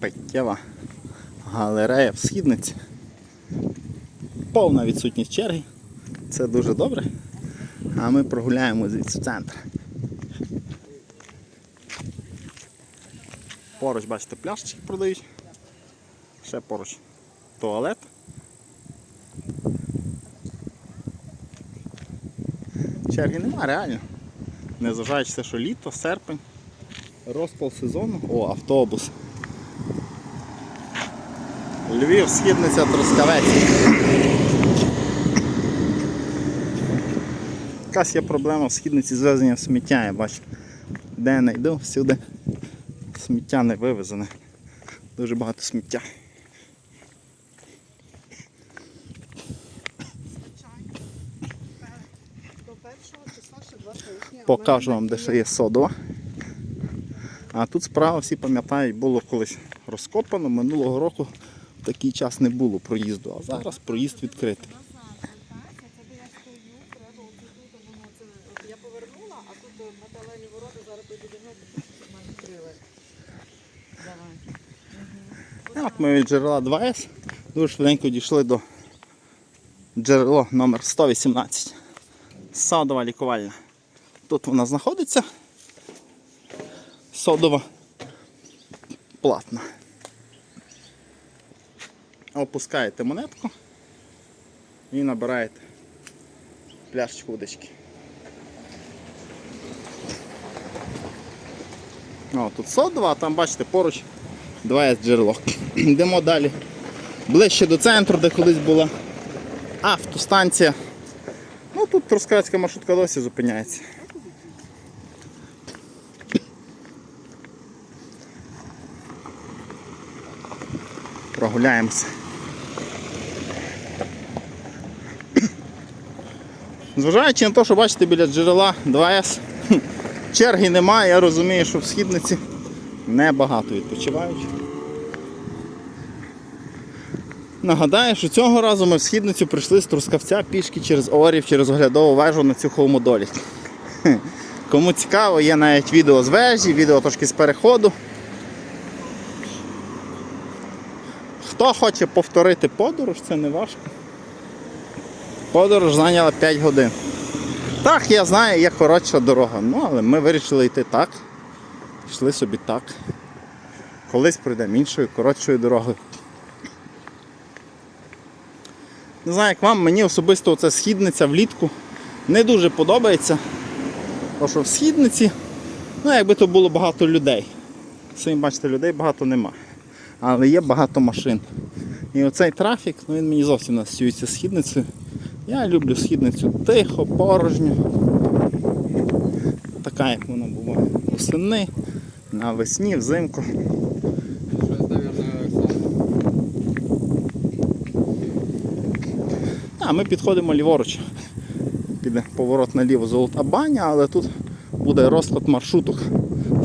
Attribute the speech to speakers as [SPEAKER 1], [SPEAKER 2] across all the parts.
[SPEAKER 1] питтєва галерея в. Повна відсутність черги. Це дуже добре. А ми прогуляємо звідси центр. Поруч, бачите, пляшечки продають. Ще поруч туалет. Черги нема, реально. Незважаючи що літо, серпень, розпал сезону. О, автобус. Львів, східниця, Трускавець. Якась є проблема в східниці з везенням сміття, я бачу. Де не йду, всюди сміття не вивезене. Дуже багато сміття. Покажу вам, де ще є содова. А тут справа, всі пам'ятають, було колись розкопано, минулого року такий час не було проїзду, а зараз проїзд відкритий.
[SPEAKER 2] Я повернула, а тут металеві ворота зараз відкрили.
[SPEAKER 1] От ми від джерела 2С дуже швиденько дійшли до джерело номер 118. Садова лікувальня. Тут вона знаходиться. Содова платна. Опускаєте монетку і набираєте пляшечку водички. О, тут содова, а там бачите поруч 2С джерело. Йдемо далі. Ближче до центру, де колись була автостанція. Ну тут Трускавецька маршрутка досі зупиняється. Прогуляємося. Зважаючи на те, що бачите біля джерела 2С, черги немає, я розумію, що в східниці небагато відпочивають. Нагадаю, що цього разу ми в східницю прийшли з Трускавця пішки через Орів, через оглядову вежу на цю холмодолі. Кому цікаво, є навіть відео з вежі, відео трошки з переходу. Хто хоче повторити подорож, це не важко. Подорож зайняла 5 годин. Так, я знаю, є коротша дорога, ну але ми вирішили йти так. Йшли собі так. Колись прийдемо іншою, коротшою дорогою. Не знаю, як вам, мені особисто оця східниця влітку не дуже подобається. Тому що в східниці, ну якби то було багато людей. Самі бачите, людей багато нема. Але є багато машин. І оцей трафік, ну він мені зовсім не асоціюється східницею. Я люблю східницю тихо, порожньо. Така, як вона буває восени, навесні, взимку. А ми підходимо ліворуч. Піде поворот наліво золота баня, але тут буде розклад маршруток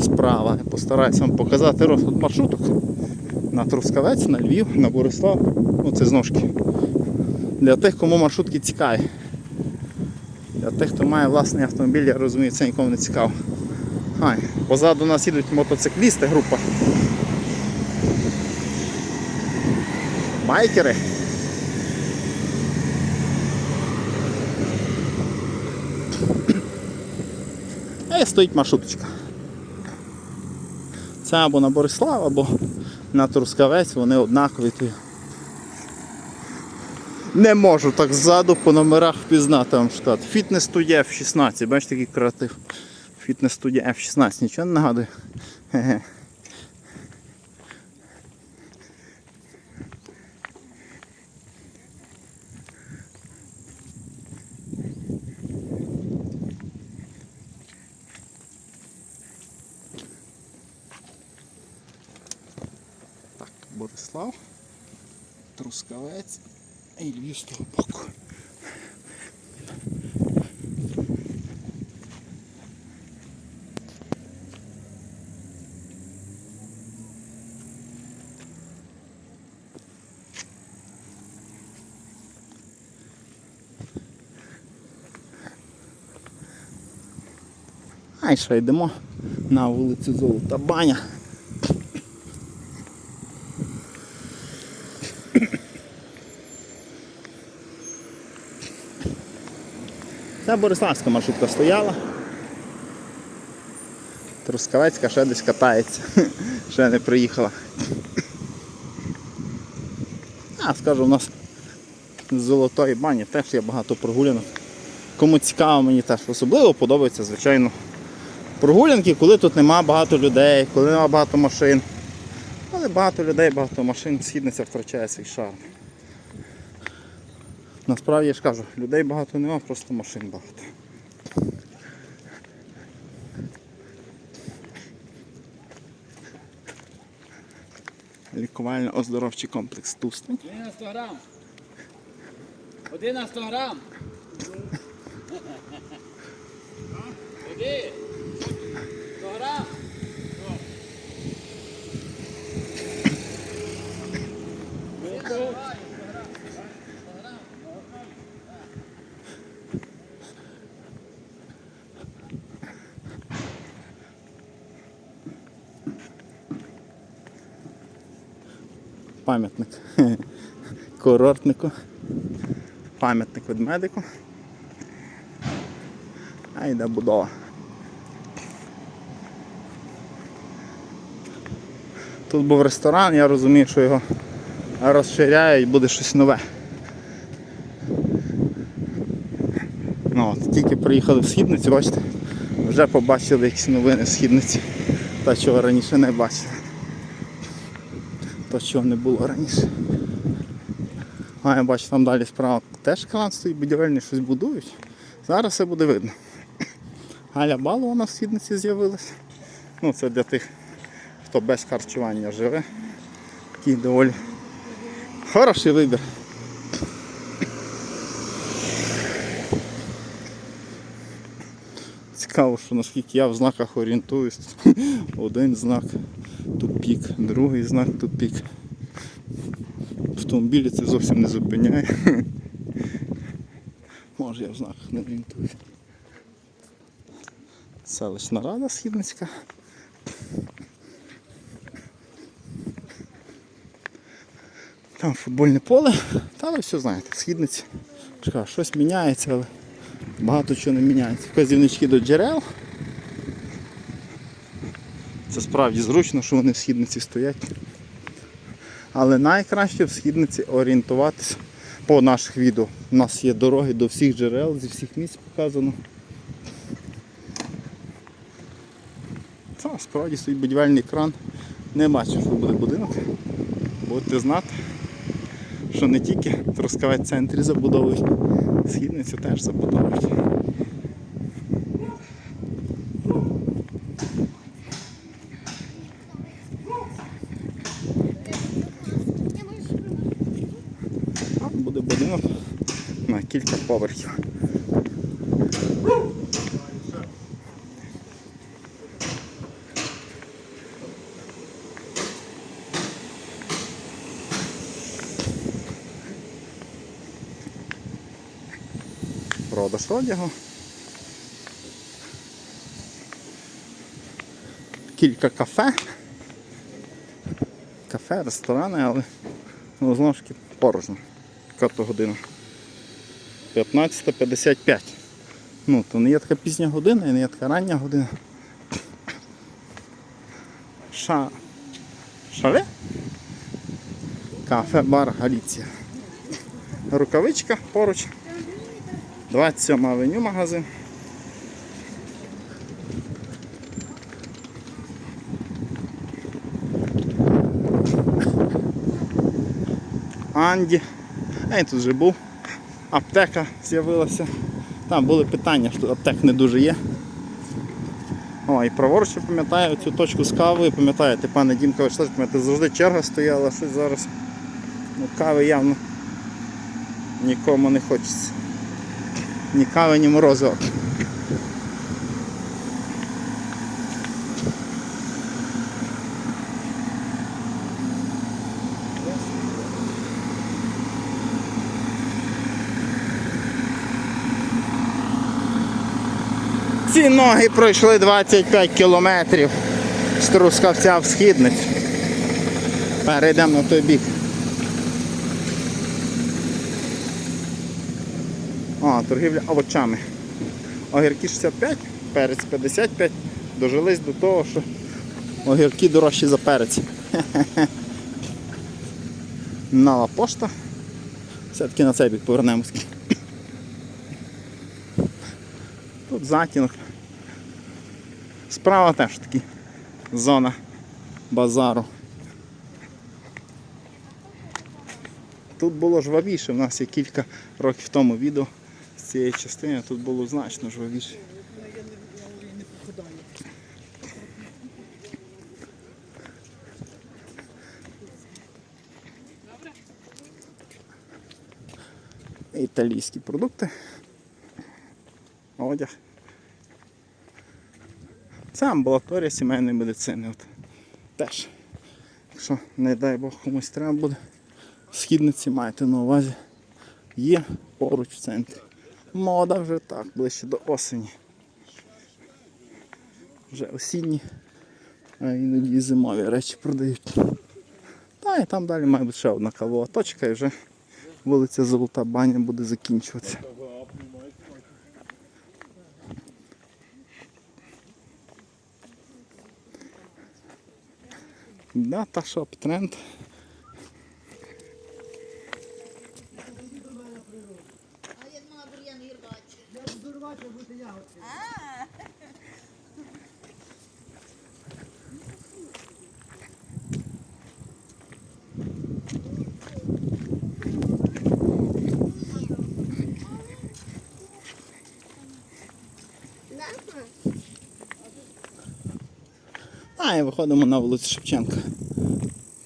[SPEAKER 1] справа. Я постараюся вам показати розклад маршруток на Трускавець, на Львів, на Борислав. Ну це знову ж для тих, кому маршрутки цікаві. Для тих, хто має власний автомобіль, я розумію, це нікому не цікаво. Ай, позаду нас їдуть мотоциклісти, група. Байкери. І стоїть маршруточка. Це або на Борислав, або на Трускавець, вони однакові. Не можу так ззаду по номерах впізнати вам штат. Фітнес студія F16, бачите, який креатив. Фітнес студія F16, нічого не нагадує. Хе-хе. Так, Борислав, Трускавець і Львів з того боку. А і що йдемо на вулицю Золота Баня. Це Бориславська маршрутка стояла. Трускавецька ще десь катається. Ще не приїхала. А, скажу, у нас з золотої бані теж є багато прогулянок. Кому цікаво, мені теж особливо подобається, звичайно, прогулянки, коли тут нема багато людей, коли нема багато машин. Але багато людей, багато машин, східниця втрачає свій шарм. Насправді я ж кажу, людей багато нема, просто машин багато. Лікувально-оздоровчий комплекс Тустень.
[SPEAKER 3] Один на 100 грам. На 100 грам. Один.
[SPEAKER 1] Пам'ятник курортнику, пам'ятник ведмедику. А йде будова. Тут був ресторан, я розумію, що його розширяють, буде щось нове. Ну, от, тільки приїхали в східницю, бачите, вже побачили якісь новини в східниці. Та чого раніше не бачили. То чого не було раніше. А я бачу там далі справа теж кран стоїть, будівельні щось будують. Зараз все буде видно. Галя Балована в східниці з'явилася. Ну це для тих, хто без харчування живе. Такий доволі хороший вибір. Цікаво, що наскільки я в знаках орієнтуюсь. Один знак тупік, другий знак тупік. В автомобілі це зовсім не зупиняє. Може я в знаках не орієнтуюсь. Селищна рада Східницька. Там футбольне поле, та ви все знаєте, східниці. Чекаю, щось міняється, але багато чого не міняється. Вказівнички до джерел. Це справді зручно, що вони в східниці стоять. Але найкраще в східниці орієнтуватися по наших відео. У нас є дороги до всіх джерел, зі всіх місць показано. Та, справді стоїть будівельний кран. Не бачу, що буде будинок. Будете знати, що не тільки Трускавець центрі забудовують, східницю теж забудовують. А буде будинок на кілька поверхів. Продаж одягу. Кілька кафе. Кафе, ресторани, але ну, знову ж таки порожньо. Яка то година? 15.55. Ну, то не є така пізня година і не є така рання година. Ша... Шале? Кафе бар Галіція. Рукавичка поруч. 27 авеню магазин. Анді. А я тут вже був. Аптека з'явилася. Там були питання, що аптек не дуже є. О, і праворуч я пам'ятаю цю точку з кавою, пам'ятаєте, пане Дімка, пам'ятаєте, завжди черга стояла, щось зараз. Ну, кави явно нікому не хочеться. Ні кави, ні морозива. Ці ноги пройшли 25 кілометрів з Трускавця в східницю. Перейдемо на той бік. О, торгівля овочами. огірки 65, перець 55. Дожились до того, що огірки дорожчі за перець. Нова пошта. Все-таки на цей бік повернемось. Тут затінок. Справа теж таки зона базару. Тут було жвавіше, в нас є кілька років тому відео з цієї частини, тут було значно жвавіше. Італійські продукти. Одяг. Це амбулаторія сімейної медицини. От. Теж. Якщо, не дай Бог, комусь треба буде, східниці маєте на увазі. Є поруч в центрі. Мода вже так, ближче до осені. Вже осінні, а іноді зимові речі продають. Та і там далі має бути ще одна кавова точка і вже вулиця Золота Баня буде закінчуватися. Да, ташоп тренд.
[SPEAKER 4] А я думала, бур'ян гірбач.
[SPEAKER 1] А, і виходимо на вулицю Шевченка.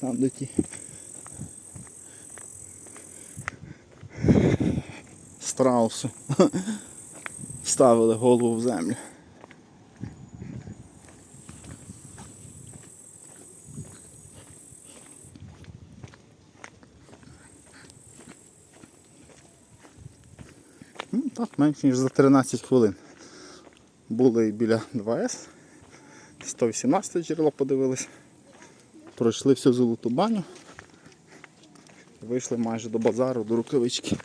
[SPEAKER 1] Там де ті. Страуси. Ставили голову в землю. Ну, так, менше ніж за 13 хвилин. Були біля 2С. 118 джерело подивились. Пройшли всю золоту баню. Вийшли майже до базару, до рукавички.